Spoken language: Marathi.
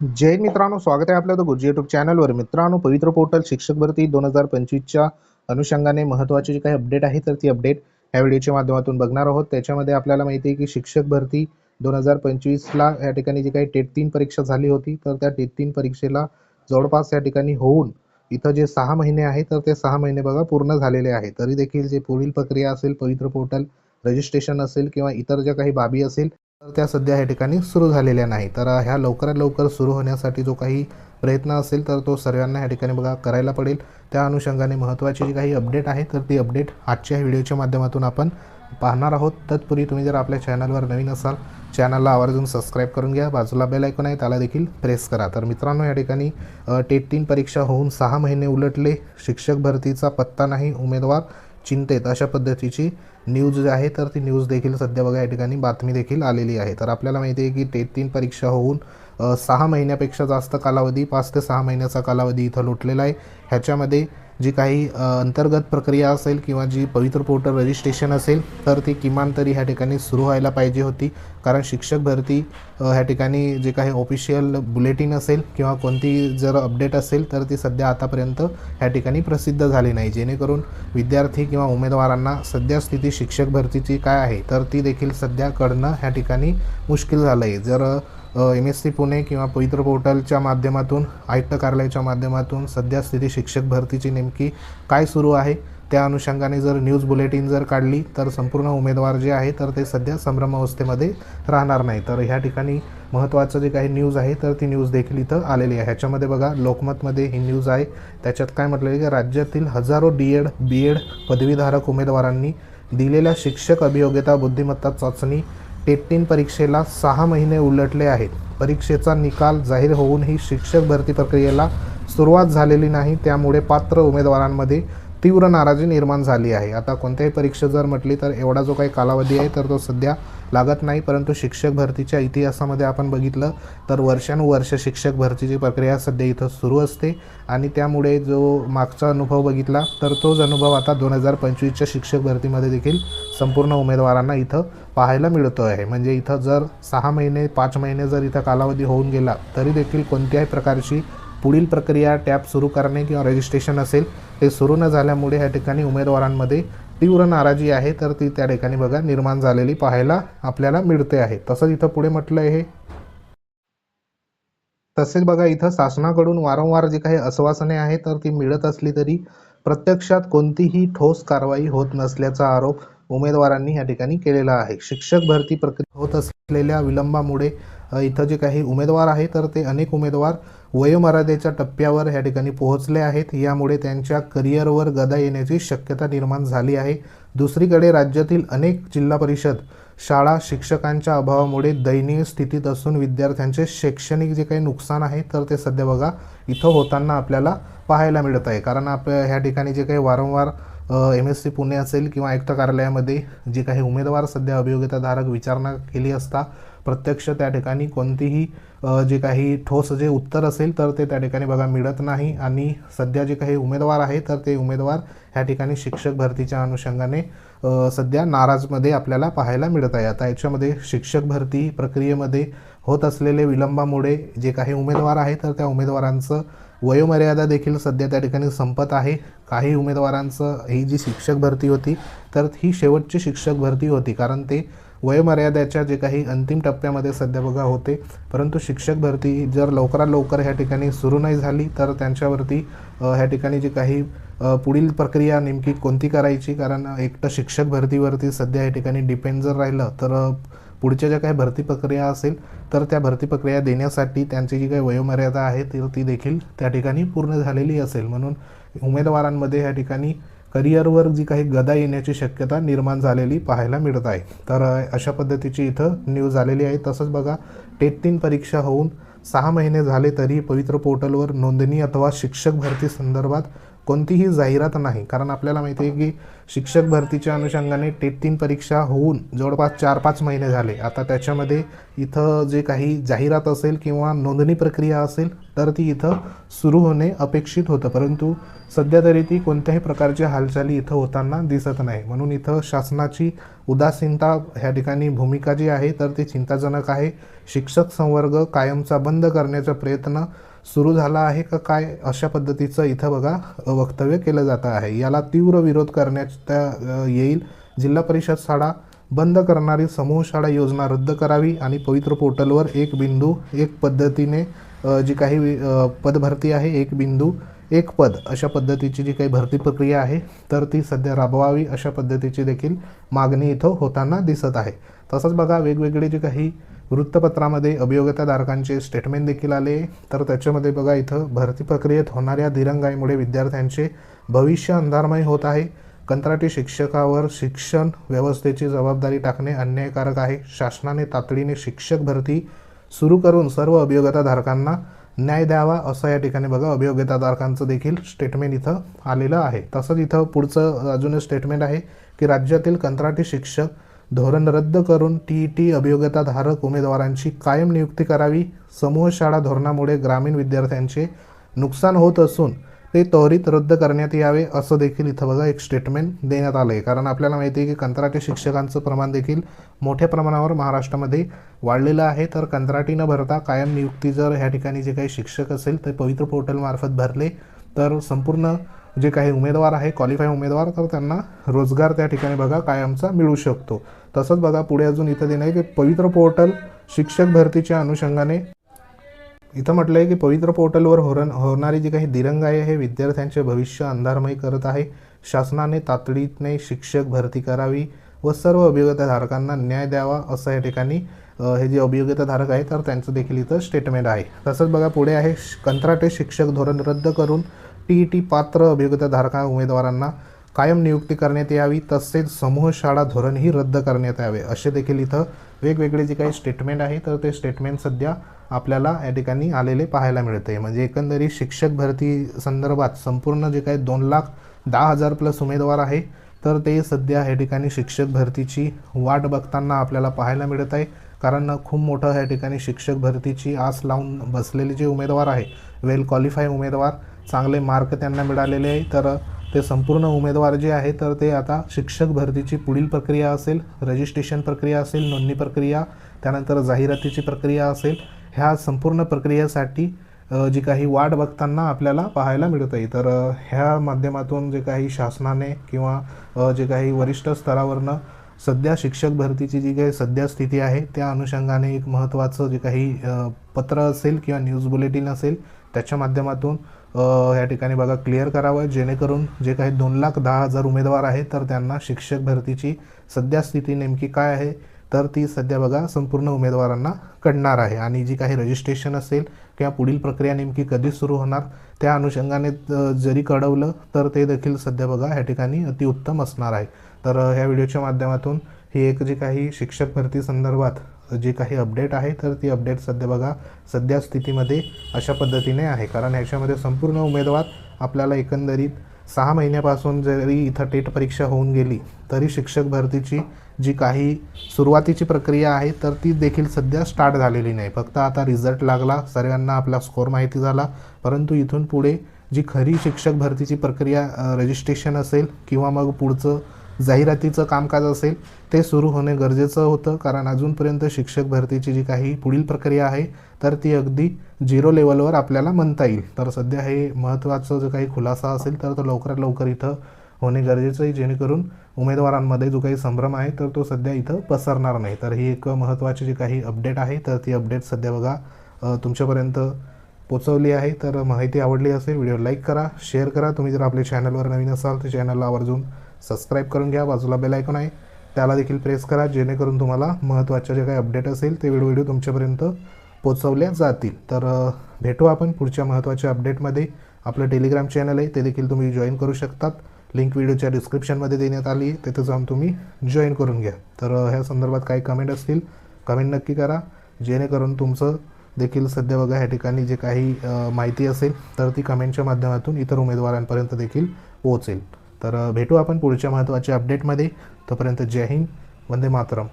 जय मित्रांनो स्वागत आहे आपल्या द गुरुजी युट्यूब चॅनलवर मित्रांनो पवित्र पोर्टल शिक्षक भरती दोन हजार पंचवीसच्या अनुषंगाने महत्त्वाची जी काही अपडेट आहे तर ती अपडेट या व्हिडिओच्या माध्यमातून बघणार आहोत. त्याच्यामध्ये आपल्याला माहिती आहे की शिक्षक भरती दोन हजार पंचवीसला या ठिकाणी जी काही टेट तीन परीक्षा झाली होती तर त्या टेट तीन परीक्षेला जवळपास या ठिकाणी होऊन इथं जे सहा महिने आहे तर ते सहा महिने बघा पूर्ण झालेले आहे. तरी देखील जे पुढील प्रक्रिया असेल पवित्र पोर्टल रजिस्ट्रेशन असेल किंवा इतर ज्या काही बाबी असेल तर त्या सध्या या ठिकाणी सुरू झालेल्या नाही तर ह्या लवकरात लवकर सुरू होण्यासाठी जो काही प्रयत्न असेल तर तो सर्वांना या ठिकाणी बघा करायला पडेल. त्या अनुषंगाने महत्त्वाची जी काही अपडेट आहे तर ती अपडेट आजच्या व्हिडिओच्या माध्यमातून आपण पाहणार आहोत. तत्पूर्वी तुम्ही जर आपल्या चॅनलवर नवीन असाल चॅनलला आवर्जून सबस्क्राईब करून घ्या. बाजूला बेल ऐकून आहे त्याला देखील प्रेस करा. तर मित्रांनो या ठिकाणी टेट तीन परीक्षा होऊन सहा महिने उलटले. शिक्षक भरतीचा पत्ता नाही उमेदवार चिंतेत. अशा पद्धतीची न्यूज जे आहे तर ती न्यूज देखील सध्या बघा या ठिकाणी बातमी देखील आलेली आहे. तर आपल्याला माहिती आहे की ते तीन परीक्षा होऊन सहा महिन्यापेक्षा जास्त कालावधी पाच ते सहा महिन्याचा कालावधी इथं लुटलेला आहे. ह्याच्यामध्ये जी काही अंतर्गत प्रक्रिया असेल किंवा जी पवित्र पोर्टल रजिस्ट्रेशन असेल तर ती किमान तरी ह्या ठिकाणी सुरू व्हायला पाहिजे होती. कारण शिक्षक भरती ह्या ठिकाणी जे काही ऑफिशियल बुलेटिन असेल किंवा कोणती जर अपडेट असेल तर ती सध्या आतापर्यंत ह्या ठिकाणी प्रसिद्ध झाली नाही. जेणेकरून विद्यार्थी किंवा उमेदवारांना सध्या स्थिती शिक्षक भरतीची काय आहे तर ती देखील सध्या कळणं ह्या ठिकाणी मुश्किल झालं आहे जर एम एस सी पुणे किंवा पवित्र पोर्टलच्या माध्यमातून आयुक्त कार्यालयाच्या माध्यमातून सध्या स्थिती शिक्षक भरतीची नेमकी काय सुरू आहे त्या अनुषंगाने जर न्यूज बुलेटिन जर काढली तर संपूर्ण उमेदवार जे आहे तर ते सध्या संभ्रम अवस्थेमध्ये राहणार नाही. तर ह्या ठिकाणी महत्त्वाचं जे काही न्यूज आहे तर ती न्यूज देखील इथं आलेली आहे. ह्याच्यामध्ये बघा लोकमतमध्ये ही न्यूज आहे. त्याच्यात काय म्हटलं आहे की राज्यातील हजारो डी एड बी एड पदवीधारक उमेदवारांनी दिलेल्या शिक्षक अभियोग्यता बुद्धिमत्ता चाचणी टेट परीक्षेला सहा महिने उलटले आहेत. परीक्षेचा निकाल जाहीर होऊनही शिक्षक भरती प्रक्रियेला सुरुवात झालेली नाही त्यामुळे पात्र उमेदवारांमध्ये तीव्र नाराजी निर्माण झाली आहे. आता कोणत्याही परीक्षा जर म्हटली तर एवढा जो काही कालावधी आहे तर तो सध्या लागत नाही परंतु शिक्षक भरतीच्या इतिहासामध्ये आपण बघितलं तर वर्षानुवर्ष शिक्षक भरतीची प्रक्रिया सध्या इथं सुरू असते आणि त्यामुळे जो मागचा अनुभव बघितला तर तोच अनुभव आता दोन हजार पंचवीसच्या शिक्षक भरतीमध्ये देखील संपूर्ण उमेदवारांना इथं पाहायला मिळतो आहे. म्हणजे इथं जर सहा महिने पाच महिने जर इथं कालावधी होऊन गेला तरी देखील कोणत्याही प्रकारची पुढील प्रक्रिया टॅब सुरू करणे किंवा रजिस्ट्रेशन असेल ते सुरू न झाल्यामुळे ह्या ठिकाणी उमेदवारांमध्ये तीव्र नाराजी आहे. तर ती त्या ठिकाणी बघा निर्माण झालेली पाहायला आपल्याला मिळते आहे. तसंच इथं पुढे म्हटलं आहे तसेच बघा इथं शासनाकडून वारंवार जी काही आश्वासने आहेत तर ती मिळत असली तरी प्रत्यक्षात कोणतीही ठोस कारवाई होत नसल्याचा आरोप उमेदवारांनी या ठिकाणी केलेला आहे. शिक्षक भरती प्रक्रिया होत असलेल्या विलंबामुळे इथं जे काही उमेदवार आहे तर ते अनेक उमेदवार वयोमर्यादेच्या टप्प्यावर या ठिकाणी पोहोचले आहेत. यामुळे त्यांच्या करिअरवर गदा येण्याची शक्यता निर्माण झाली आहे. दुसरीकडे राज्यातील अनेक जिल्हा परिषद शाळा शिक्षकांच्या अभावामुळे दयनीय स्थितीत असून विद्यार्थ्यांचे शैक्षणिक जे काही नुकसान आहे तर ते सध्या बघा इथं होताना आपल्याला पाहायला मिळत आहे. कारण आपल्या ह्या ठिकाणी जे काही वारंवार एम एस सी पुणे असेल किंवा आयुक्त कार्यालयामध्ये जे काही उमेदवार सध्या अभियोग्यताधारक विचारणा केली असता प्रत्यक्ष त्या ठिकाणी कोणतीही जे काही ठोस जे उत्तर असेल तर ते त्या ठिकाणी बघा मिळत नाही. आणि सध्या जे काही उमेदवार आहे तर ते उमेदवार ह्या ठिकाणी शिक्षक भरतीच्या अनुषंगाने सध्या नाराजमध्ये आपल्याला पाहायला मिळत आहे. आता याच्यामध्ये शिक्षक भरती प्रक्रियेमध्ये होत असलेले विलंबामुळे जे काही उमेदवार आहे तर त्या उमेदवारांचं वयोमर्यादा देखील सध्या त्या ठिकाणी संपत आहे. काही उमेदवारांचं ही जी शिक्षक भरती होती तर ही शेवटची शिक्षक भरती होती. कारण ते वयोमर्यादेच्या जे काही अंतिम टप्प्यामध्ये सध्या बघा होते परंतु शिक्षक भरती जर लवकरात लवकर ह्या ठिकाणी सुरू नाही झाली तर त्यांच्यावरती ह्या ठिकाणी जी काही पुढील प्रक्रिया नेमकी कोणती करायची? कारण एकटं शिक्षक भरतीवरती सध्या या ठिकाणी डिपेंड जर राहिलं तर पुढच्या ज्या काही भरती प्रक्रिया असेल तर त्या भरती प्रक्रिया देण्यासाठी त्यांची जी काही वयोमर्यादा आहे ती ती देखील त्या ठिकाणी पूर्ण झालेली असेल. म्हणून उमेदवारांमध्ये ह्या ठिकाणी करिअरवर जी काही गदा येण्याची शक्यता निर्माण झालेली पाहायला मिळत आहे. तर अशा पद्धतीची इथं न्यूज आलेली आहे. तसंच बघा टेट तीन परीक्षा होऊन सहा महिने झाले तरी पवित्र पोर्टलवर नोंदणी अथवा शिक्षक भरती संदर्भात कोणतीही जाहिरात नाही. कारण आपल्याला माहिती आहे की शिक्षक भरतीच्या अनुषंगाने टेट तीन परीक्षा होऊन जवळपास चार पाच महिने झाले. आता त्याच्यामध्ये इथं जे काही जाहिरात असेल किंवा नोंदणी प्रक्रिया असेल तर ती इथं सुरू होणे अपेक्षित होतं. परंतु सध्या तरी ती कोणत्याही प्रकारच्या हालचाली इथं होताना दिसत नाही. म्हणून इथं शासनाची उदासीनता ह्या ठिकाणी भूमिका जी आहे तर ती चिंताजनक आहे. शिक्षक संवर्ग कायमचा बंद करण्याचा प्रयत्न सुरू झाला आहे का काय अशा पद्धतीचं इथं बघा वक्तव्य केलं जातं आहे. याला तीव्र विरोध करण्यात येईल. जिल्हा परिषद शाळा बंद करणारी समूह शाळा योजना रद्द करावी आणि पवित्र पोर्टलवर एक बिंदू एक पद्धतीने जी काही पदभरती आहे एक बिंदू एक पद अशा पद्धतीची जी काही भरती प्रक्रिया आहे तर ती सध्या राबवावी अशा पद्धतीची देखील मागणी इथं होताना दिसत आहे. तसंच बघा वेगवेगळे जे काही वृत्तपत्रामध्ये अभियोगताधारकांचे स्टेटमेंट देखील आले. तर त्याच्यामध्ये बघा इथं भरती प्रक्रियेत होणाऱ्या दिरंगाईमुळे विद्यार्थ्यांचे भविष्य अंधारमय होत आहे. कंत्राटी शिक्षकावर शिक्षण व्यवस्थेची जबाबदारी टाकणे अन्यायकारक आहे. शासनाने तातडीने शिक्षक भरती सुरू करून सर्व अभियोगताधारकांना न्याय द्यावा असं या ठिकाणी बघा अभियोग्यताधारकांचं देखील स्टेटमेंट इथं आलेलं आहे. तसंच इथं पुढचं अजून स्टेटमेंट आहे की राज्यातील कंत्राटी शिक्षक धोरण रद्द करून टी ई टी अभियोग्यताधारक उमेदवारांची कायम नियुक्ती करावी. समूह शाळा धोरणामुळे ग्रामीण विद्यार्थ्यांचे नुकसान होत असून ते त्वरित रद्द करण्यात यावे असं देखील इथं बघा एक स्टेटमेंट देण्यात आलं आहे कारण आपल्याला माहिती आहे की कंत्राटी शिक्षकांचं प्रमाण देखील मोठ्या प्रमाणावर महाराष्ट्रामध्ये वाढलेलं आहे. तर कंत्राटी न भरता कायम नियुक्ती जर ह्या ठिकाणी जे काही शिक्षक असेल ते पवित्र पोर्टलमार्फत भरले तर संपूर्ण जे काही उमेदवार आहे क्वालिफाय उमेदवार तर त्यांना रोजगार त्या ठिकाणी बघा कायमचा मिळू शकतो. तसंच बघा पुढे अजून इथं देणं आहे की पवित्र पोर्टल शिक्षक भरतीच्या अनुषंगाने इथं म्हटलं आहे की पवित्र पोर्टलवर होरण होणारी जी काही दिरंगाई आहे विद्यार्थ्यांचे भविष्य अंधारमय करत आहे. शासनाने तातडीने शिक्षक भरती करावी व सर्व अभियोग्यताधारकांना न्याय द्यावा असं या ठिकाणी हे जे अभियोग्यताधारक आहे तर त्यांचं देखील इथं स्टेटमेंट आहे. तसंच बघा पुढे आहे कंत्राटे शिक्षक धोरण रद्द करून टी ई टी पात्र अभियोग्यताधारका उमेदवारांना कायम नियुक्ती करण्यात यावी तसेच समूह शाळा धोरणही रद्द करण्यात यावे असे देखील इथं वेगवेगळे जे काही स्टेटमेंट आहे तर ते स्टेटमेंट सध्या आपल्याला या ठिकाणी आलेले पाहायला मिळते म्हणजे एकंदरीत शिक्षक भरती संदर्भात संपूर्ण जे काही दोन लाख दहा हजार प्लस उमेदवार आहे तर ते सध्या या ठिकाणी शिक्षक भरतीची वाट बघताना आपल्याला पाहायला मिळत आहे कारण खूप मोठं या ठिकाणी शिक्षक भरतीची आस लावून बसलेले जे उमेदवार आहे वेल क्वालिफाय उमेदवार चांगले मार्क त्यांना मिळालेले आहे. तर ते संपूर्ण उमेदवार जे आहे तर ते आता शिक्षक भरतीची पुढील प्रक्रिया असेल रजिस्ट्रेशन प्रक्रिया असेल नोंदणी प्रक्रिया त्यानंतर जाहिरातीची प्रक्रिया असेल ह्या संपूर्ण प्रक्रियेसाठी जी काही वाट बघताना आपल्याला पाहायला मिळत आहे. तर ह्या माध्यमातून जे काही शासनाने किंवा जे काही वरिष्ठ स्तरावरनं सध्या शिक्षक भरतीची जी काही सध्या स्थिती आहे त्या अनुषंगाने एक महत्त्वाचं जे काही पत्र असेल किंवा न्यूज बुलेटिन असेल त्याच्या माध्यमातून या ठिकाणी बघा क्लिअर करावं. जेणेकरून जे काही दोन लाख दहा हजार उमेदवार आहेत तर त्यांना शिक्षक भरतीची सध्या स्थिती नेमकी काय आहे तर ती सध्या बघा संपूर्ण उमेदवारांना कळणार आहे. आणि जी काही रजिस्ट्रेशन असेल किंवा पुढील प्रक्रिया नेमकी कधी सुरू होणार त्या अनुषंगाने जरी कळवलं तर ते देखील सध्या बघा ह्या ठिकाणी अतिउत्तम असणार आहे. तर ह्या व्हिडिओच्या माध्यमातून ही एक जी काही शिक्षक भरती संदर्भात जी काही अपडेट आहे तर ती अपडेट सध्या बघा सध्या स्थितीमध्ये अशा पद्धतीने आहे. कारण ह्याच्यामध्ये संपूर्ण उमेदवार आपल्याला एकंदरीत सहा महिन्यापासून जरी इथं टेट परीक्षा होऊन गेली तरी शिक्षक भरतीची जी काही सुरुवातीची प्रक्रिया आहे तर ती देखील सध्या स्टार्ट झालेली नाही. फक्त आता रिझल्ट लागला सर्वांना आपला स्कोर माहिती झाला परंतु इथून पुढे जी खरी शिक्षक भरतीची प्रक्रिया रजिस्ट्रेशन असेल किंवा मग पुढचं जाहिरातीचं कामकाज असेल ते सुरू होणे गरजेचं होतं कारण अजूनपर्यंत शिक्षक भरतीची जी काही पुढील प्रक्रिया आहे तर ती अगदी झिरो लेवलवर आपल्याला म्हणता येईल. तर सध्या हे महत्त्वाचं जो काही खुलासा असेल तर तो लवकरात लवकर इथं होणे गरजेचं आहे. जेणेकरून उमेदवारांमध्ये जो काही संभ्रम आहे तर तो सध्या इथं पसरणार नाही. तर ही एक महत्त्वाची जी काही अपडेट आहे तर ती अपडेट सध्या बघा तुमच्यापर्यंत पोचवली आहे तर माहिती आवडली असेल व्हिडिओ लाईक करा शेअर करा. तुम्ही जर आपल्या चॅनलवर नवीन असाल तर चॅनलला आवर्जून सबस्क्राईब करून घ्या बाजूला बेल आयकॉन आहे. त्याला देखील प्रेस करा जेणेकरून तुम्हाला महत्त्वाच्या जे काही अपडेट असेल ते व्हिडिओ व्हिडिओ तुमच्यापर्यंत पोचवल्या जातील. तर भेटू आपण पुढच्या महत्त्वाच्या अपडेटमध्ये. आपलं टेलिग्राम चॅनल आहे ते देखील तुम्ही जॉईन करू शकतात. लिंक व्हिडिओच्या डिस्क्रिप्शनमध्ये देण्यात आली आहे तिथे जाऊन तुम्ही जॉईन करून घ्या. तर ह्या संदर्भात काही कमेंट असतील कमेंट नक्की करा. जेणेकरून तुमचं देखील सध्या बघा ह्या ठिकाणी जे काही माहिती असेल तर ती कमेंटच्या माध्यमातून इतर उमेदवारांपर्यंत देखील पोहोचेल. तर भेटू आपण पुढच्या महत्त्वाच्या अपडेटमध्ये तोपर्यंत जय हिंद वंदे मातरम.